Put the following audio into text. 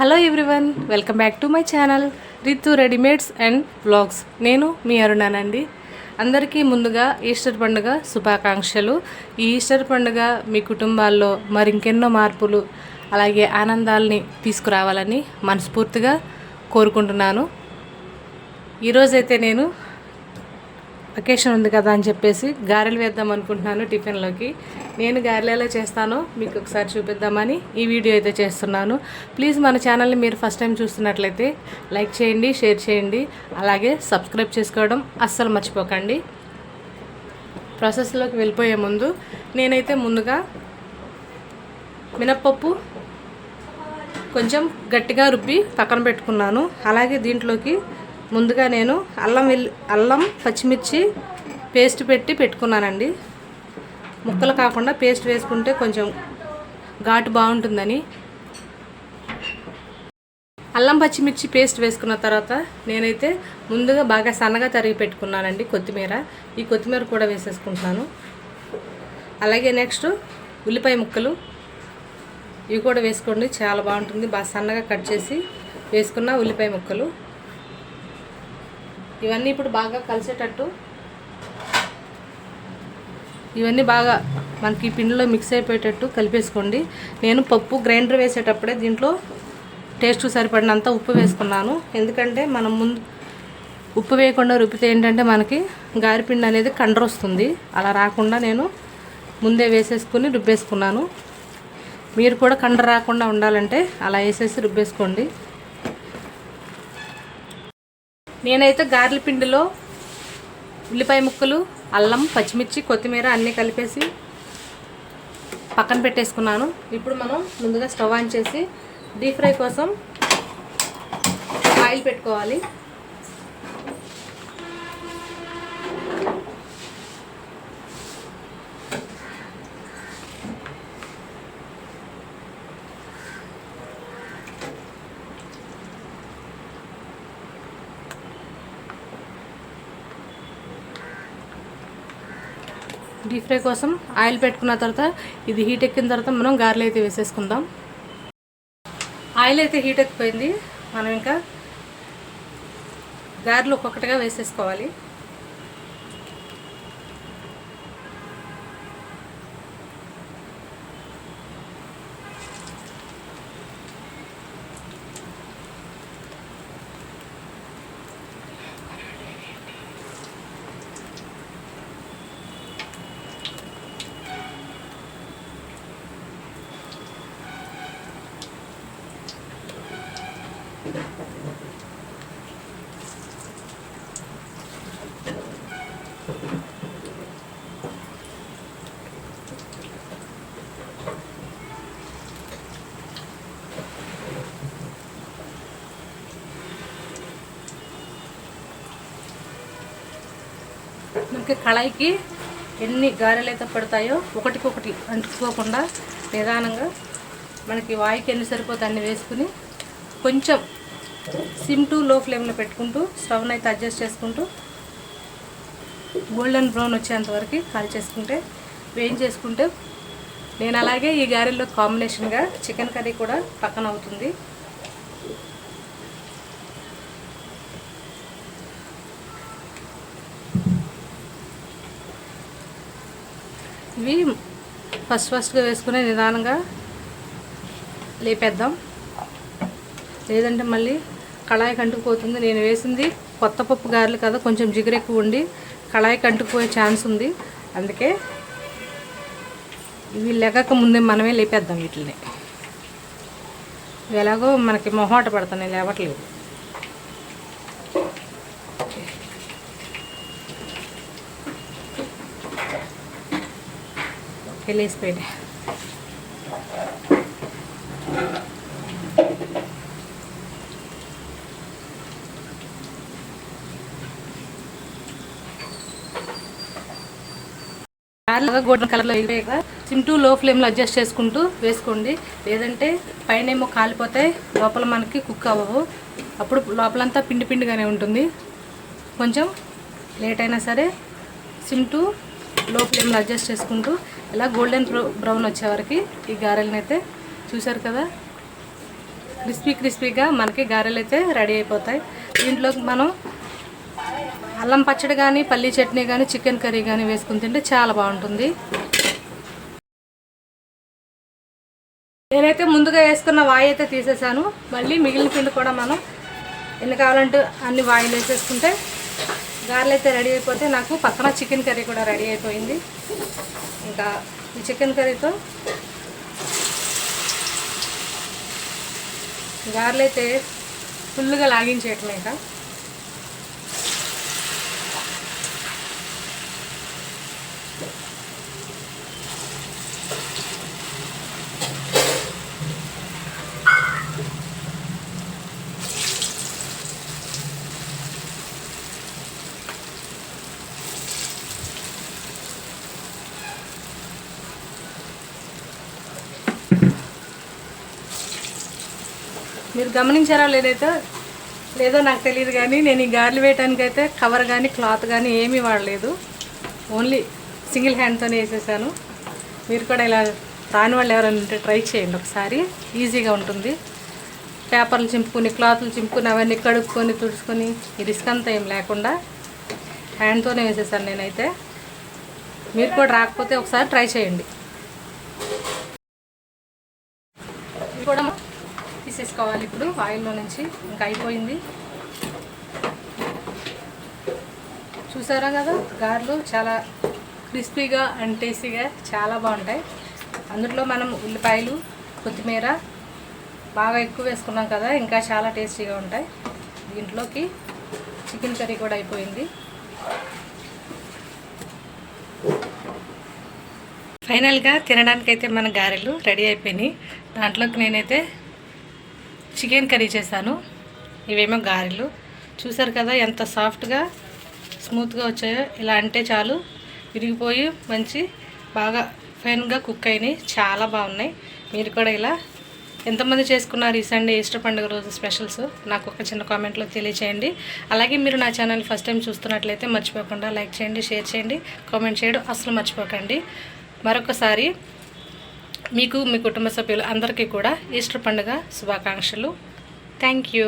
Hello everyone welcome back to my channel Ritu readymades and vlogs నేను మీ అరుణానండి అందరికీ ముందుగా ఈస్టర్ పండుగ శుభాకాంక్షలు. ఈ ఈస్టర్ పండుగ మీ కుటుంబాల్లో మరింకెన్నో మార్పులు అలాగే ఆనందాల్ని తీసుకురావాలని మనస్ఫూర్తిగా కోరుకుంటున్నాను. ఈరోజైతే నేను అకేషన్ ఉంది కదా అని చెప్పేసి గారెలు వేద్దాం అనుకుంటున్నాను టిఫిన్లోకి. నేను గారెలు ఎలా చేస్తానో మీకు ఒకసారి చూపిద్దామని ఈ వీడియో అయితే చేస్తున్నాను. ప్లీజ్ మన ఛానల్ని మీరు ఫస్ట్ టైం చూస్తున్నట్లయితే లైక్ చేయండి షేర్ చేయండి అలాగే సబ్స్క్రైబ్ చేసుకోవడం అస్సలు మర్చిపోకండి. ప్రాసెస్లోకి వెళ్ళిపోయే ముందు నేనైతే ముందుగా మినప్పప్పు కొంచెం గట్టిగా రుబ్బి పక్కన పెట్టుకున్నాను. అలాగే దీంట్లోకి ముందుగా నేను అల్లం వెల్లి అల్లం పచ్చిమిర్చి పేస్ట్ పెట్టి పెట్టుకున్నానండి. ముక్కలు కాకుండా పేస్ట్ వేసుకుంటే కొంచెం ఘాటు బాగుంటుందని. అల్లం పచ్చిమిర్చి పేస్ట్ వేసుకున్న తర్వాత నేనైతే ముందుగా బాగా సన్నగా తరిగి పెట్టుకున్నానండి కొత్తిమీర. ఈ కొత్తిమీర కూడా వేసేసుకుంటున్నాను. అలాగే నెక్స్ట్ ఉల్లిపాయ ముక్కలు. ఇవి కూడా వేసుకోండి చాలా బాగుంటుంది. బాగా సన్నగా కట్ చేసి వేసుకున్న ఉల్లిపాయ ముక్కలు. ఇవన్నీ ఇప్పుడు బాగా కలిసేటట్టు. ఇవన్నీ బాగా మనకి పిండిలో మిక్స్ అయిపోయేటట్టు కలిపేసుకోండి. నేను పప్పు గ్రైండర్ వేసేటప్పుడే దీంట్లో టేస్ట్ సరిపడినంత ఉప్పు వేసుకున్నాను. ఎందుకంటే మనం ముందు ఉప్పు వేయకుండా రుబ్బితే ఏంటంటే మనకి గారిపిండి అనేది కండ్ర వస్తుంది అలా రాకుండా నేను ముందే వేసేసుకుని రుబ్బేసుకున్నాను. మీరు కూడా కండ్ర రాకుండా ఉండాలంటే అలా వేసేసి రుబ్బేసుకోండి. నేనైతే గార్ల పిండిలో ఉల్లిపాయ ముక్కలు అల్లం పచ్చిమిర్చి కొత్తిమీర అన్నీ కలిపేసి పక్కన పెట్టేసుకున్నాను. ఇప్పుడు మనం ముందుగా స్టవ్ ఆన్ చేసి డీప్ ఫ్రై కోసం ఆయిల్ పెట్టుకోవాలి. డీప్ ఫ్రై కోసం ఆయిల్ పెట్టుకున్న తర్వాత ఇది హీట్ ఎక్కిన తర్వాత మనం గారెలు అయితే వేసేసుకుందాం. ఆయిల్ అయితే హీట్ ఎక్కిపోయింది. మనం ఇంకా గారెలు ఒక్కొక్కటిగా వేసేసుకోవాలి. మనకి కళాయికి ఎన్ని గారెలు అయితే పడతాయో ఒకటికొకటి అంటుకోకుండా నిదానంగా మనకి వాయికి ఎన్ని సరిపోతే అన్ని వేసుకుని కొంచెం సిమ్ టు లో ఫ్లేమ్లో పెట్టుకుంటూ స్టవ్ని అయితే అడ్జస్ట్ చేసుకుంటూ గోల్డెన్ బ్రౌన్ వచ్చేంత వరకు కాల్ చేసుకుంటే వేయించేసుకుంటే నేను అలాగే ఈ గారెల్లో కాంబినేషన్గా చికెన్ కర్రీ కూడా పక్కన అవుతుంది. ఇవి ఫస్ట్ ఫస్ట్గా వేసుకునే నిదానంగా లేపేద్దాం. లేదంటే మళ్ళీ కళాయి కంటుకుపోతుంది నేను వేసింది కొత్త పప్పు గారెలు కదా కొంచెం జిగురు ఎక్కువ ఉండి కళాయికి అంటుకుపోయే ఛాన్స్ ఉంది. అందుకే ఇవి లెగక ముందే మనమే లేపేద్దాం వీటిని ఎలాగో మనకి మొహమాట పడుతున్నాయి లేవట్లేదు. వెళ్ళేసిపోయింది గోల్డెన్ కలర్లో వేయగా సిమ్ టు లో ఫ్లేమ్లో అడ్జస్ట్ చేసుకుంటూ వేసుకోండి. లేదంటే పైన ఏమో కాలిపోతే లోపల మనకి కుక్ అవ్వవు. అప్పుడు లోపలంతా పిండి పిండిగానే ఉంటుంది. కొంచెం లేట్ అయినా సరే సిమ్ టు లో ఫ్లేమ్లో అడ్జస్ట్ చేసుకుంటూ ఇలా గోల్డెన్ బ్రౌన్ వచ్చేవరకు ఈ గారెలను అయితే చూసారు కదా? క్రిస్పీ క్రిస్పీగా మనకి గారెలు అయితే రెడీ అయిపోతాయి. దీంట్లో మనం అల్లం పచ్చడి కానీ పల్లీ చట్నీ కానీ చికెన్ కర్రీ కానీ వేసుకుని తింటే చాలా బాగుంటుంది. నేనైతే ముందుగా వేసుకున్న వాయి అయితే తీసేసాను. మళ్ళీ మిగిలిన పిండి కూడా మనం ఎన్ని కావాలంటే అన్ని వాయిలు వేసేసుకుంటే గారెలు అయితే రెడీ అయిపోతే నాకు పక్కన చికెన్ కర్రీ కూడా రెడీ అయిపోయింది. ఇంకా ఈ చికెన్ కర్రీతో గారెలు అయితే ఫుల్గా లాగించేయటమే ఇంకా. మీరు గమనించారా లేదైతే? లేదో నాకు తెలియదు కానీ నేను ఈ గార్లు వేయటానికి అయితే కవర్ కానీ క్లాత్ కానీ ఏమీ వాడలేదు. ఓన్లీ సింగిల్ హ్యాండ్తోనే వేసేసాను. మీరు కూడా ఇలా రాని వాళ్ళు ఎవరైనా ఉంటే ట్రై చేయండి ఒకసారి. ఈజీగా ఉంటుంది. పేపర్లు చింపుకొని క్లాత్లు చింపుకుని అవన్నీ కడుక్కొని తుడుచుకొని ఈ రిస్క్ అంతా ఏం లేకుండా హ్యాండ్తోనే వేసేసాను నేనైతే. మీరు కూడా రాకపోతే ఒకసారి ట్రై చేయండి ఇవి కూడా తీసేసుకోవాలి ఇప్పుడు ఆయిల్లో నుంచి. ఇంకా అయిపోయింది. చూసారా కదా గారెలు చాలా క్రిస్పీగా అండ్ టేస్టీగా చాలా బాగుంటాయి. అందులో మనం ఉల్లిపాయలు కొత్తిమీర బాగా ఎక్కువ వేసుకున్నాం కదా ఇంకా చాలా టేస్టీగా ఉంటాయి. దీంట్లోకి చికెన్ కర్రీ కూడా అయిపోయింది. ఫైనల్గా తినడానికైతే మన గారెలు రెడీ అయిపోయినాయి. దాంట్లోకి నేనైతే చికెన్ కర్రీ చేశాను. ఇవేమో గారెలు. చూసారు కదా ఎంత సాఫ్ట్గా స్మూత్గా వచ్చాయో. ఇలా అంటే చాలు. విరిగిపోయి మంచి బాగా ఫైన్గా కుక్ అయినాయి. చాలా బాగున్నాయి. మీరు కూడా ఇలా ఎంతమంది చేసుకున్నారు ఈ సండే ఈస్టర్ పండుగ రోజు స్పెషల్స్? నాకు ఒక చిన్న కామెంట్లో తెలియచేయండి. అలాగే మీరు నా ఛానల్ ఫస్ట్ టైం చూస్తున్నట్లయితే మర్చిపోకుండా లైక్ చేయండి షేర్ చేయండి కామెంట్ చేయడం అసలు మర్చిపోకండి. మరొకసారి మీకు మీ కుటుంబ సభ్యులు అందరికీ కూడా ఈస్టర్ పండుగ శుభాకాంక్షలు. Thank you